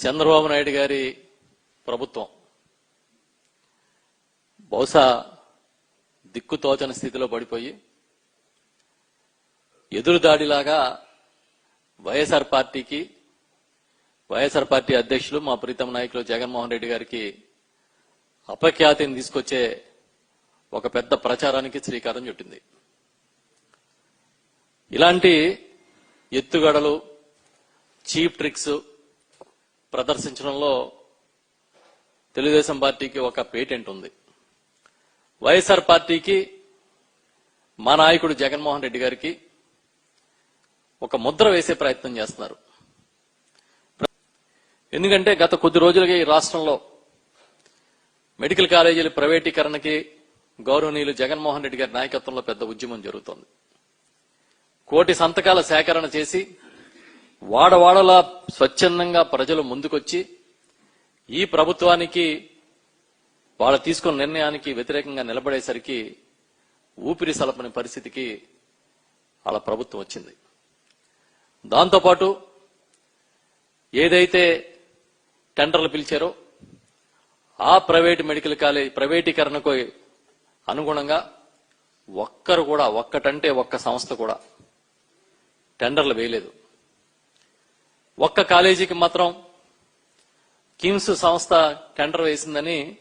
చంద్రబాబు నాయుడు గారి ప్రభుత్వం. బహుశా దిక్కుతోచని స్థితిలో పడిపోయి ఎదురుదాడిలాగా వైఎస్ఆర్ పార్టీకి వైఎస్ఆర్ పార్టీ అధ్యక్షులు మా ప్రీతం నాయకులు జగన్మోహన్ రెడ్డి గారికి అపఖ్యాతిని తీసుకొచ్చే ఒక పెద్ద ప్రచారానికి శ్రీకారం చుట్టింది. ఇలాంటి ఎత్తుగడలు చీప్ ట్రిక్స్ ప్రదర్శించడంలో తెలుగుదేశం పార్టీకి ఒక పేటెంట్ ఉంది. వైఎస్ఆర్ పార్టీకి మా నాయకుడు జగన్మోహన్ రెడ్డి గారికి ఒక ముద్ర వేసే ప్రయత్నం చేస్తున్నారు. ఎందుకంటే గత కొద్ది రోజులుగా ఈ రాష్ట్రంలో మెడికల్ కాలేజీల ప్రైవేటీకరణకి గౌరవనీయులు జగన్మోహన్ రెడ్డి గారి నాయకత్వంలో పెద్ద ఉద్యమం జరుగుతోంది. కోటి సంతకాల సేకరణ చేసి వాడవాడలా స్వచ్ఛందంగా ప్రజలు ముందుకొచ్చి ఈ ప్రభుత్వానికి వాళ్ళు తీసుకున్న నిర్ణయానికి వ్యతిరేకంగా నిలబడేసరికి ఊపిరి సలపని పరిస్థితికి వాళ్ళ ప్రభుత్వం వచ్చింది. దాంతోపాటు ఏదైతే టెండర్లు పిలిచారో ఆ ప్రైవేట్ మెడికల్ కాలేజ్ ప్రైవేటీకరణకు అనుగుణంగా ఒక్కరు కూడా ఒక్కటంటే ఒక్క సంస్థ కూడా టెండర్లు వేయలేదు. ఒక్క కాలేజీకి మాత్రం కిమ్స్ సంస్థ టెండర్ వేసిందని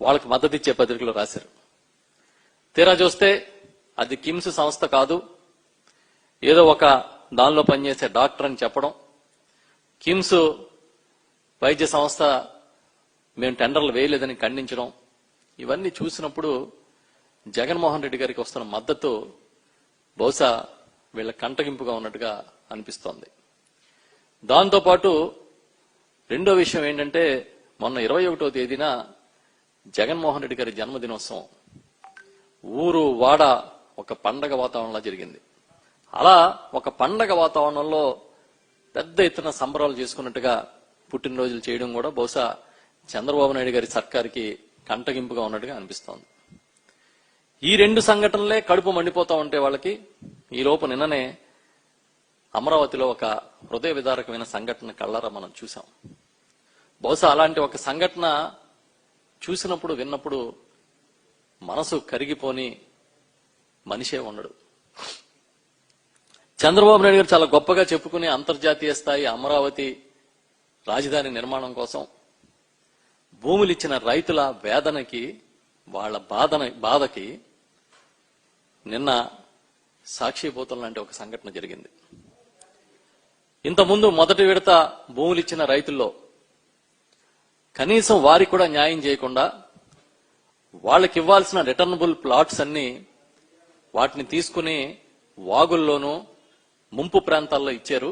వాళ్ళకి మద్దతు ఇచ్చే పత్రికలు రాశారు. తీరా చూస్తే అది కిమ్స్ సంస్థ కాదు. ఏదో ఒక దానిలో పనిచేసే డాక్టర్ అని చెప్పడం. కిమ్స్ వైద్య సంస్థ మేము టెండర్లు వేయలేదని ఖండించడం. ఇవన్నీ చూసినప్పుడు జగన్మోహన్ రెడ్డి గారికి వస్తున్న మద్దతు బహుశా వీళ్ళ కంటగింపుగా ఉన్నట్టుగా అనిపిస్తోంది. దాంతోపాటు రెండో విషయం ఏంటంటే మొన్న ఇరవై ఒకటో తేదీన జగన్మోహన్ రెడ్డి గారి జన్మదినోత్సవం. ఊరు వాడ ఒక పండగ వాతావరణంలో జరిగింది. అలా ఒక పండగ వాతావరణంలో పెద్ద ఎత్తున సంబరాలు చేసుకున్నట్టుగా పుట్టినరోజులు చేయడం కూడా బహుశా చంద్రబాబు నాయుడు గారి సర్కార్కి కంటగింపుగా ఉన్నట్టుగా అనిపిస్తోంది. ఈ రెండు సంఘటనలే కడుపు మండిపోతా ఉంటే వాళ్ళకి ఈ లోపు నిన్ననే అమరావతిలో ఒక హృదయ విదారకమైన సంఘటన కళ్ళారా మనం చూసాం. బహుశా అలాంటి ఒక సంఘటన చూసినప్పుడు విన్నప్పుడు మనసు కరిగిపోని మనిషే ఉండడు. చంద్రబాబు నాయుడు గారు చాలా గొప్పగా చెప్పుకునే అంతర్జాతీయ స్థాయి అమరావతి రాజధాని నిర్మాణం కోసం భూములు ఇచ్చిన రైతుల వేదనకి వాళ్ళ బాధన బాధకి నిన్న సాక్షిభూతం లాంటి ఒక సంఘటన జరిగింది. ఇంతకుముందు మొదటి విడత భూములు ఇచ్చిన రైతుల్లో కనీసం వారికి కూడా న్యాయం చేయకుండా వాళ్ళకి ఇవ్వాల్సిన రిటర్నబుల్ ప్లాట్స్ అన్ని వాటిని తీసుకుని వాగుల్లోనూ ముంపు ప్రాంతాల్లో ఇచ్చారు.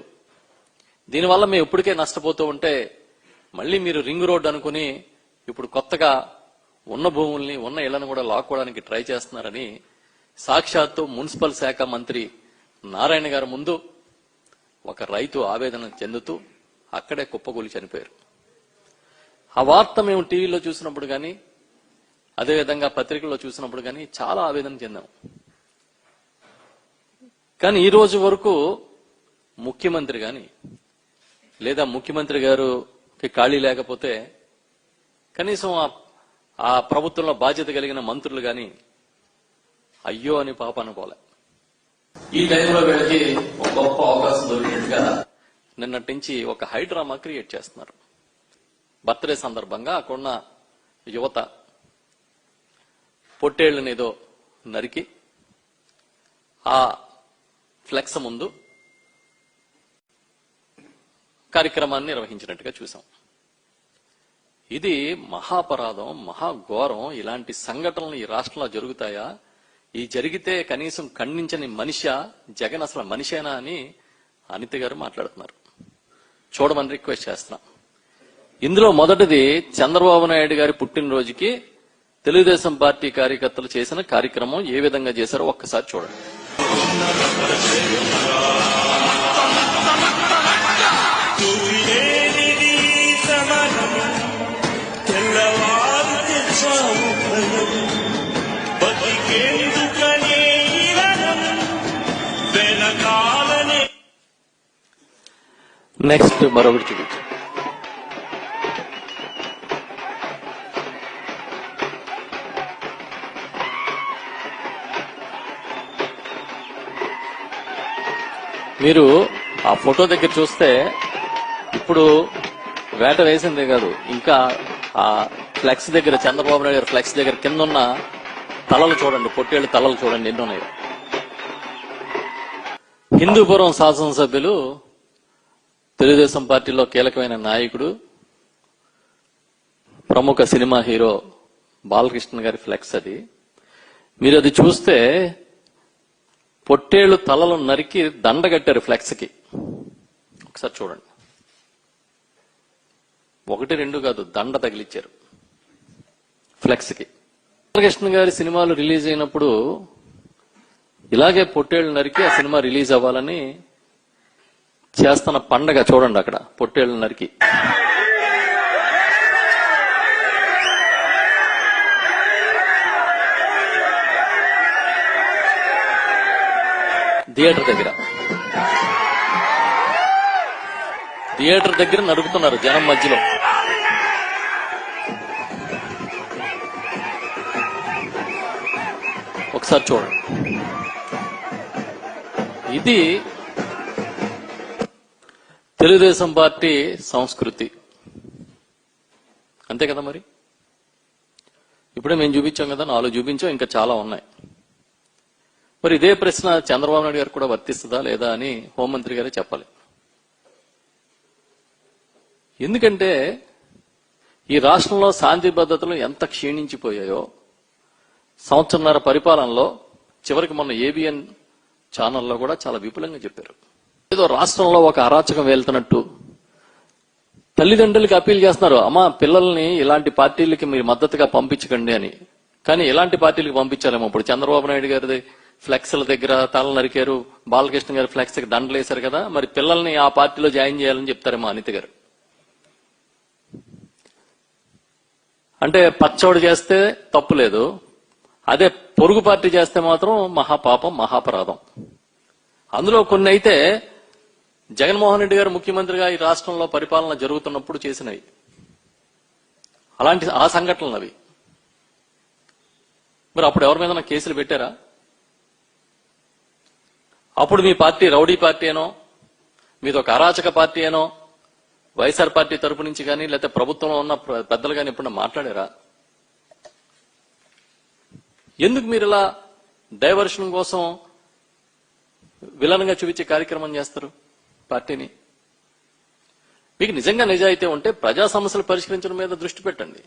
దీనివల్ల మేము ఇప్పటికే నష్టపోతూ ఉంటే మళ్ళీ మీరు రింగ్ రోడ్ అనుకుని ఇప్పుడు కొత్తగా ఉన్న భూముల్ని ఉన్న ఇళ్ళను కూడా లాక్కోవడానికి ట్రై చేస్తున్నారని సాక్షాత్తు మున్సిపల్ శాఖ మంత్రి నారాయణ గారి ముందు ఒక రైతు ఆవేదన చెందుతూ అక్కడే కుప్పకూలి చనిపోయారు. ఆ వార్త మేము టీవీలో చూసినప్పుడు కానీ అదేవిధంగా పత్రికల్లో చూసినప్పుడు కానీ చాలా ఆవేదన చెందాం. కానీ ఈ రోజు వరకు ముఖ్యమంత్రి కానీ లేదా ముఖ్యమంత్రి గారుకి ఖాళీ లేకపోతే కనీసం ఆ- ఆ ప్రభుత్వంలో బాధ్యత కలిగిన మంత్రులు కానీ అయ్యో అని పాప అనుకోలే. ఈ టైంలో వీళ్ళకి ఒక గొప్ప అవకాశం దొరికినట్టుగా నిన్నటి నుంచి ఒక హైడ్రామా క్రియేట్ చేస్తున్నారు. బర్త్డే సందర్భంగా అక్కడున్న యువత పొట్టేళ్ళనేదో నరికి ఆ ఫ్లెక్స్ ముందు కార్యక్రమాన్ని నిర్వహించినట్టుగా చూసాం ఇది మహాపరాధం మహాఘోరం ఇలాంటి సంఘటనలు ఈ రాష్ట్రంలో జరుగుతాయా? ఈ జరిగితే కనీసం ఖండించని మనిష జగన్ అసలు మనిషేనా అని అనిత గారు మాట్లాడుతున్నారు. చూడమని రిక్వెస్ట్ చేస్తున్నాం. ఇందులో మొదటిది చంద్రబాబు నాయుడు గారి పుట్టినరోజుకి తెలుగుదేశం పార్టీ కార్యకర్తలు చేసిన కార్యక్రమం ఏ విధంగా చేశారో ఒక్కసారి చూడండి. తెల్లవారు నెక్స్ట్ మరొకటి చూపించు మీరు ఆ ఫోటో దగ్గర చూస్తే ఇప్పుడు వేట వేసిందే కాదు ఇంకా ఆ ఫ్లెక్స్ దగ్గర చంద్రబాబు నాయుడు గారు ఫ్లెక్స్ దగ్గర కింద ఉన్న తలలు చూడండి పొట్టేళ్ళు తలలు చూడండి ఎన్నున్నాయో హిందూపురం శాసనసభ్యులు తెలుగుదేశం పార్టీలో కీలకమైన నాయకుడు ప్రముఖ సినిమా హీరో బాలకృష్ణ గారి ఫ్లెక్స్ అది. మీరు అది చూస్తే పొట్టేళ్ళు తలలు నరికి దండ కట్టారు ఫ్లెక్స్కి ఒకసారి చూడండి. ఒకటి రెండు కాదు దండ తగిలిచ్చారు ఫ్లెక్స్కి బాలకృష్ణ గారి సినిమాలు రిలీజ్ అయినప్పుడు ఇలాగే పొట్టేళ్ళు నరికి ఆ సినిమా రిలీజ్ అవ్వాలని చేస్తున్న పండగ చూడండి అక్కడ పొట్టేళ్ళ నరికి థియేటర్ దగ్గర. థియేటర్ దగ్గర నడుపుతున్నారు జనం మధ్యలో. ఒకసారి చూడండి. ఇది తెలుగుదేశం పార్టీ సంస్కృతి. అంతే కదా మరి? ఇప్పుడే మేము చూపించాం కదా నాలుగు చూపించాం ఇంకా చాలా ఉన్నాయి. మరి ఇదే ప్రశ్న చంద్రబాబు నాయుడు గారు కూడా వర్తిస్తుందా లేదా అని హోంమంత్రి గారే చెప్పాలి. ఎందుకంటే ఈ రాష్ట్రంలో శాంతి భద్రతలు ఎంత క్షీణించిపోయాయో సంవత్సరన్నర పరిపాలనలో చివరికి మొన్న ఏబిఎన్ ఛానల్లో కూడా చాలా విపులంగా చెప్పారు. ఏదో రాష్ట్రంలో ఒక అరాచకం వెళ్తున్నట్టు. తల్లిదండ్రులకి అప్పీల్ చేస్తున్నారు అమ్మా పిల్లల్ని ఇలాంటి పార్టీలకి మీరు మద్దతుగా పంపించకండి అని. కానీ ఇలాంటి పార్టీలకు పంపించారేమో ఇప్పుడు చంద్రబాబు నాయుడు గారిది ఫ్లెక్స్ల దగ్గర తల నరికారు బాలకృష్ణ గారి ఫ్లెక్స్కి దండలు వేశారు కదా మరి పిల్లల్ని ఆ పార్టీలో జాయిన్ చేయాలని చెప్తారేమో అనిత గారు. అంటే పచ్చోడు చేస్తే తప్పు లేదు. అదే పొరుగు పార్టీ చేస్తే మాత్రం మహాపాపం మహాపరాధం. అందులో కొన్ని అయితే జగన్మోహన్ రెడ్డి గారు ముఖ్యమంత్రిగా ఈ రాష్ట్రంలో పరిపాలన జరుగుతున్నప్పుడు చేసినవి. అలాంటి ఆ సంఘటనలు అవి మరి అప్పుడు ఎవరి మీద కేసులు పెట్టారా? అప్పుడు మీ పార్టీ రౌడీ పార్టీ అనో మీది ఒక అరాచక పార్టీ అనో వైఎస్ఆర్ పార్టీ తరపు నుంచి కానీ లేకపోతే ప్రభుత్వంలో ఉన్న పెద్దలు కానీ ఎప్పుడన్నా మాట్లాడారా? ఎందుకు మీరు ఇలా డైవర్షన్ కోసం విలన్గా చూపించే కార్యక్రమం చేస్తారు? పార్టీని. మీకు నిజంగా నిజాయితీ ఉంటే ప్రజా సమస్యలు పరిష్కరించడం మీద దృష్టి పెట్టండి.